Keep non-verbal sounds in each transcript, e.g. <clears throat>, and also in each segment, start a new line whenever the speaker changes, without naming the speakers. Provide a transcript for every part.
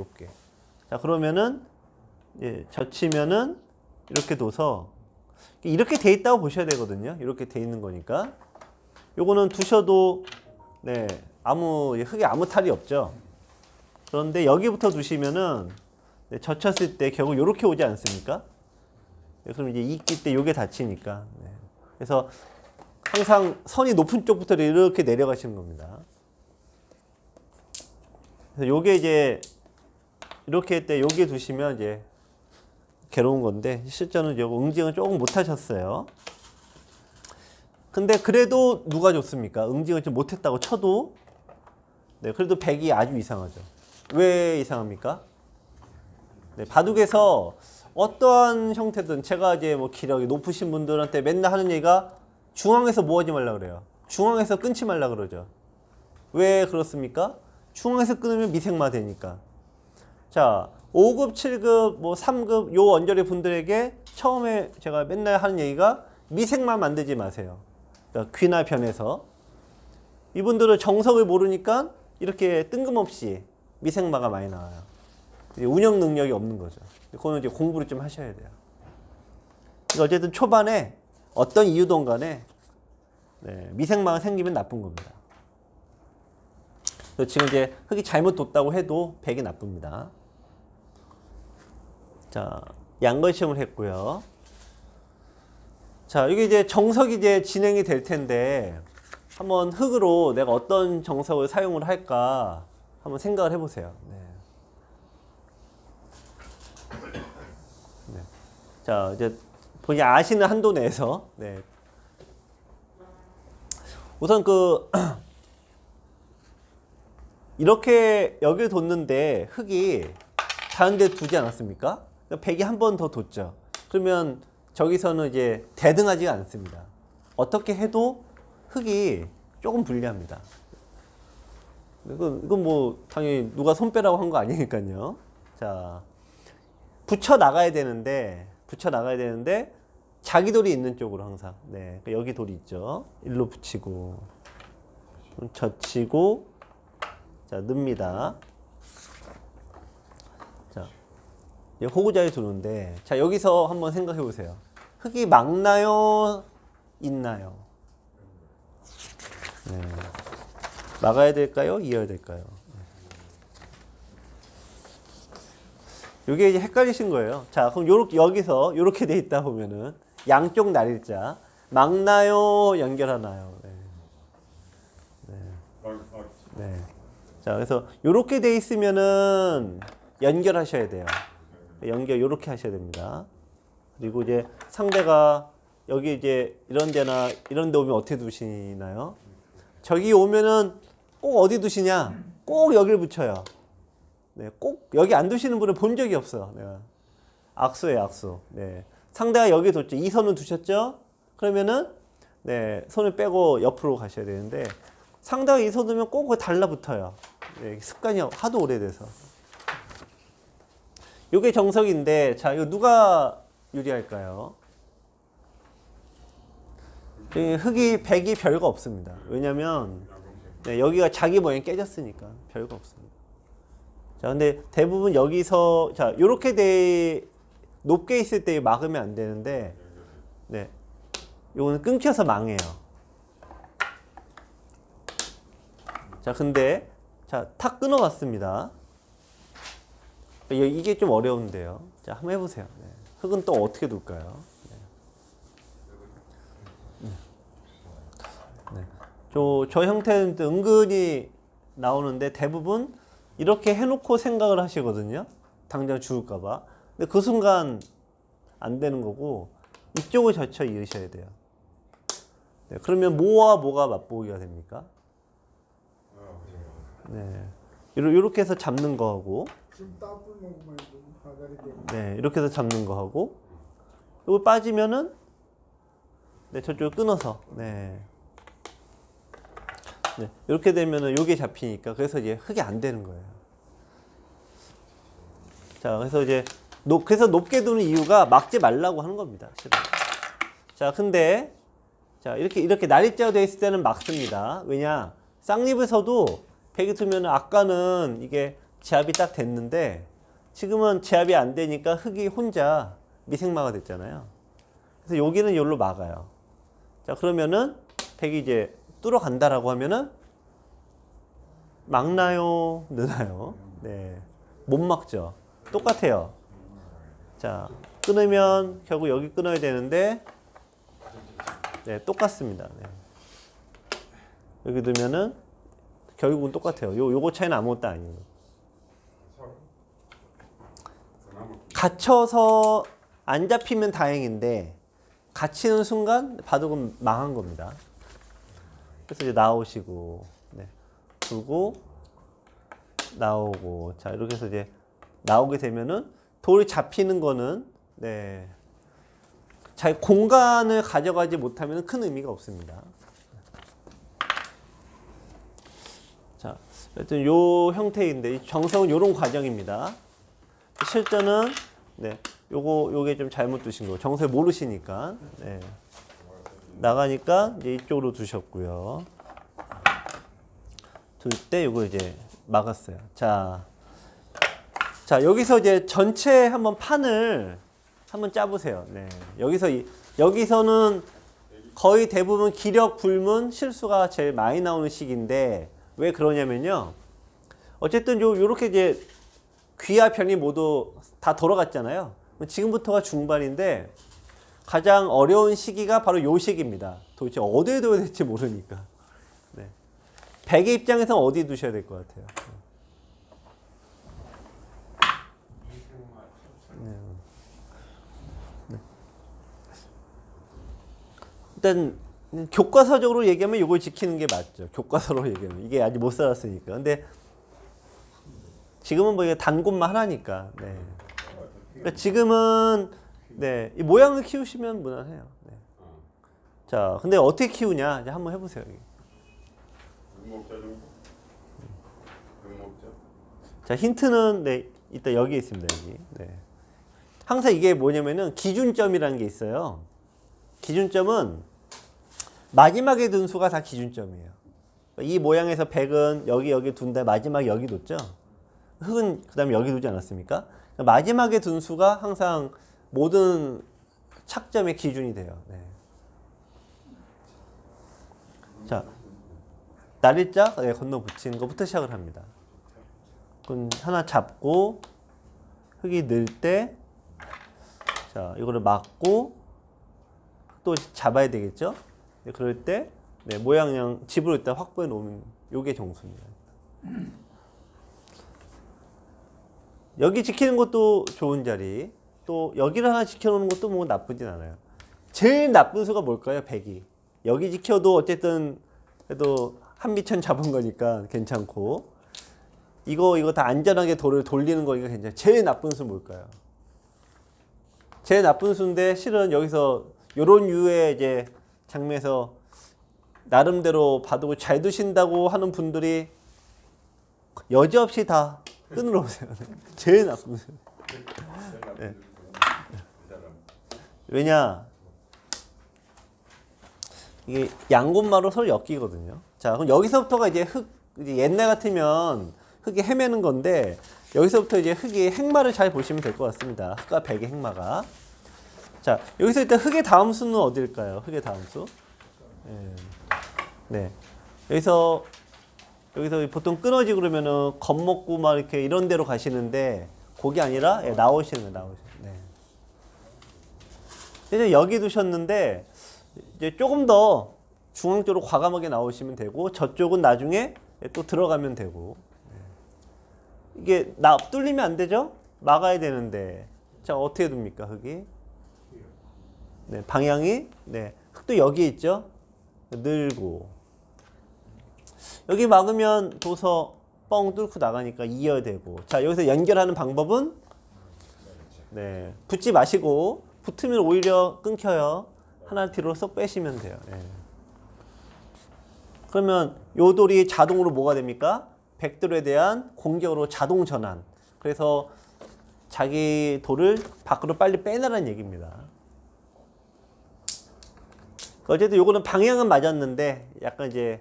높게. 자, 그러면은 예, 젖히면은 이렇게 둬서 이렇게 돼 있다고 보셔야 되거든요. 이렇게 돼 있는 거니까. 요거는 두셔도 네, 아무 흙에 아무 탈이 없죠. 그런데 여기부터 두시면은 네, 젖혔을 때 결국 이렇게 오지 않습니까? 네, 그럼 이제 익기 때 요게 닫히니까. 네. 그래서 항상 선이 높은 쪽부터 이렇게 내려가시는 겁니다. 그래서 요게 이제 이렇게 할때 여기에 두시면 이제 괴로운 건데 실제로는 이제 응징을 조금 못 하셨어요. 근데 그래도 누가 좋습니까? 응징을 좀 못했다고 쳐도 네, 그래도 100이 아주 이상하죠. 왜 이상합니까? 네, 바둑에서 어떠한 형태든 제가 이제 뭐 기력이 높으신 분들한테 맨날 하는 얘기가 중앙에서 뭐 하지 말라 그래요. 중앙에서 끊지 말라 그러죠. 왜 그렇습니까? 중앙에서 끊으면 미생마 되니까. 자, 5급, 7급, 뭐 3급 요 원저리 분들에게 처음에 제가 맨날 하는 얘기가 미생마 만들지 마세요. 그러니까 귀나 변해서 이분들은 정석을 모르니까 이렇게 뜬금없이 미생마가 많이 나와요. 운영 능력이 없는 거죠. 그거는 이제 공부를 좀 하셔야 돼요. 그러니까 어쨌든 초반에 어떤 이유든 간에 네, 미생마가 생기면 나쁜 겁니다. 지금 이제 흙이 잘못 뒀다고 해도 백이 나쁩니다. 자, 양걸 시험을 했고요. 자, 이게 이제 정석이 이제 진행이 될 텐데 한번 흙으로 내가 어떤 정석을 사용을 할까 한번 생각을 해보세요. 네. 네. 자, 이제 본인이 아시는 한도 내에서 네. 우선 그 <clears throat> 이렇게 여기를 뒀는데 흙이 다른 데 두지 않았습니까? 백이 한 번 더 뒀죠. 그러면 저기서는 이제 대등하지가 않습니다. 어떻게 해도 흙이 조금 불리합니다. 이건, 이건 뭐 당연히 누가 손 빼라고 한 거 아니니까요. 자, 붙여 나가야 되는데 붙여 나가야 되는데 자기 돌이 있는 쪽으로 항상. 네, 그러니까 여기 돌이 있죠. 일로 붙이고 젖히고 자 넣습니다. 자, 이제 호구자리 두는데 자 여기서 한번 생각해 보세요. 흙이 막나요? 있나요? 네. 막아야 될까요? 이어야 될까요? 이게 이제 헷갈리신 거예요. 자, 그럼 요렇게 여기서 요렇게 돼 있다 보면은 양쪽 날일자 막나요? 연결하나요? 네. 네. 자, 그래서 요렇게 돼 있으면은 연결하셔야 돼요. 연결 요렇게 하셔야 됩니다. 그리고 이제 상대가 여기 이제 이런 데나 이런 데 오면 어떻게 두시나요? 저기 오면은 꼭 어디 두시냐? 꼭 여기를 붙여요. 네, 꼭 여기 안 두시는 분을 본 적이 없어. 내가 악수예요, 악수. 네. 상대가 여기 뒀죠. 이 선을 두셨죠? 그러면은 네, 손을 빼고 옆으로 가셔야 되는데 상대가 이 손 두면 꼭 달라붙어요. 네, 습관이 하도 오래돼서. 이게 정석인데 자, 이거 누가 유리할까요? 이 흙이 백이 별거 없습니다. 왜냐면 네, 여기가 자기 모양이 깨졌으니까 별거 없습니다. 자, 근데 대부분 여기서 자, 요렇게 돼 높게 있을 때 막으면 안 되는데 네. 요거는 끊겨서 망해요. 자, 근데 자, 탁 끊어봤습니다. 이- 이게 좀 어려운데요. 자, 한번 해보세요. 네. 흙은 또 어떻게 둘까요? 네. 저, 저 형태는 또 은근히 나오는데 대부분 이렇게 해놓고 생각을 하시거든요. 당장 죽을까봐. 근데 그 순간 안 되는 거고 이쪽을 젖혀 이으셔야 돼요. 네, 그러면 뭐와 뭐가 맛보기가 됩니까? 네. 요렇게 해서 잡는 거하고 네, 이렇게 해서 잡는 거 하고 이거 빠지면은 네, 저쪽 끊어서 네. 네, 이렇게 되면은 요게 잡히니까 그래서 이제 흙이 안 되는 거예요. 자, 그래서 이제 높 그래서 높게 두는 이유가 막지 말라고 하는 겁니다. 실은. 자, 근데 자, 이렇게 이렇게 날입자가 되어 있을 때는 막습니다. 왜냐? 쌍립을 서도 백이 두면은 아까는 이게 제압이 딱 됐는데 지금은 제압이 안 되니까 흙이 혼자 미생마가 됐잖아요. 그래서 여기는 여기로 막아요. 자 그러면은 백이 이제 뚫어간다라고 하면은 막나요, 느나요? 네, 못 막죠. 똑같아요. 자 끊으면 결국 여기 끊어야 되는데 네 똑같습니다. 네. 여기 두면은 결국은 똑같아요. 요 요거 차이는 아무것도 아니에요. 갇혀서 안 잡히면 다행인데 갇히는 순간 바둑은 망한 겁니다. 그래서 이제 나오시고 네. 두고 나오고 자 이렇게 해서 이제 나오게 되면은 돌이 잡히는 거는 네. 자기 공간을 가져가지 못하면 큰 의미가 없습니다. 자, 하여튼 요 형태인데 이 정성은 요런 과정입니다. 실전은 네, 요거 요게 좀 잘못 두신 거. 정세 모르시니까. 네. 나가니까 이제 이쪽으로 두셨고요. 둘 때 요거 이제 막았어요. 자. 자, 여기서 이제 전체 한번 판을 한번 짜 보세요. 네. 여기서 이, 여기서는 거의 대부분 기력 불문 실수가 제일 많이 나오는 시기인데 왜 그러냐면요. 어쨌든 요 요렇게 이제 귀와 편이 모두 다 돌아갔잖아요. 지금부터가 중반인데 가장 어려운 시기가 바로 요 시기입니다. 도대체 어디에 둬야 될지 모르니까. 네. 백의 입장에서 어디 두셔야 될 것 같아요. 네. 네. 일단 교과서적으로 얘기하면 이걸 지키는 게 맞죠. 교과서로 얘기하면 이게 아직 못 살았으니까. 근데 지금은 뭐 이게 단골만 하나니까. 네. 그러니까 지금은 네, 이 모양을 키우시면 무난해요. 네. 자, 근데 어떻게 키우냐? 이제 한번 해보세요. 자, 힌트는 네, 이따 여기 있습니다. 여기. 네. 항상 이게 뭐냐면은 기준점이라는 게 있어요. 기준점은 마지막에 둔 수가 다 기준점이에요. 이 모양에서 100은 여기 여기 둔다 마지막에 여기 뒀죠. 흙은 그 다음에 여기 두지 않았습니까? 그러니까 마지막에 둔 수가 항상 모든 착점의 기준이 돼요. 네. 자, 날일자 네, 건너 붙이는 것부터 시작을 합니다. 그럼 하나 잡고 흙이 늘 때, 자 이거를 막고 또 잡아야 되겠죠? 네, 그럴 때 네, 모양량 집으로 일단 확보해 놓으면 요게 정수입니다. 여기 지키는 것도 좋은 자리, 또 여기를 하나 지켜놓는 것도 뭐 나쁘진 않아요. 제일 나쁜 수가 뭘까요? 100이. 여기 지켜도 어쨌든 그래도 한미천 잡은 거니까 괜찮고 이거 이거 다 안전하게 돌을 돌리는 거니까 괜찮아요. 제일 나쁜 수 뭘까요? 제일 나쁜 수인데 실은 여기서 요런 유의 이제 장면에서 나름대로 바둑을 잘 두신다고 하는 분들이 여지없이 다 끊으러 오세요. 제일 나쁜 수. 네. 왜냐? 이게 양곳마로 서로 엮이거든요. 자, 그럼 여기서부터가 이제 흙, 이제 옛날 같으면 흙이 헤매는 건데, 여기서부터 이제 흙이 행마를 잘 보시면 될 것 같습니다. 흙과 백의 행마가. 자, 여기서 일단 흙의 다음 수는 어딜까요? 흙의 다음 수? 네. 네. 여기서, 여기서 보통 끊어지 그러면은 겁먹고 막 이렇게 이런 데로 가시는데, 거기 아니라 예, 나오시는 거예요, 나오시는. 네. 이제 여기 두셨는데, 이제 조금 더 중앙 쪽으로 과감하게 나오시면 되고 저쪽은 나중에 또 들어가면 되고 이게 나 뚫리면 안 되죠? 막아야 되는데 자 어떻게 둡니까 흙이? 네 방향이 네 흙도 여기 있죠? 늘고 여기 막으면 도서 뻥 뚫고 나가니까 이어야 되고 자 여기서 연결하는 방법은 네 붙지 마시고 붙으면 오히려 끊겨요. 하나 뒤로 쏙 빼시면 돼요. 예. 그러면 요 돌이 자동으로 뭐가 됩니까? 백돌에 대한 공격으로 자동 전환. 그래서 자기 돌을 밖으로 빨리 빼내라는 얘기입니다. 어쨌든 요거는 방향은 맞았는데 약간 이제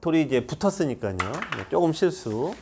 돌이 이제 붙었으니까요. 네, 조금 실수.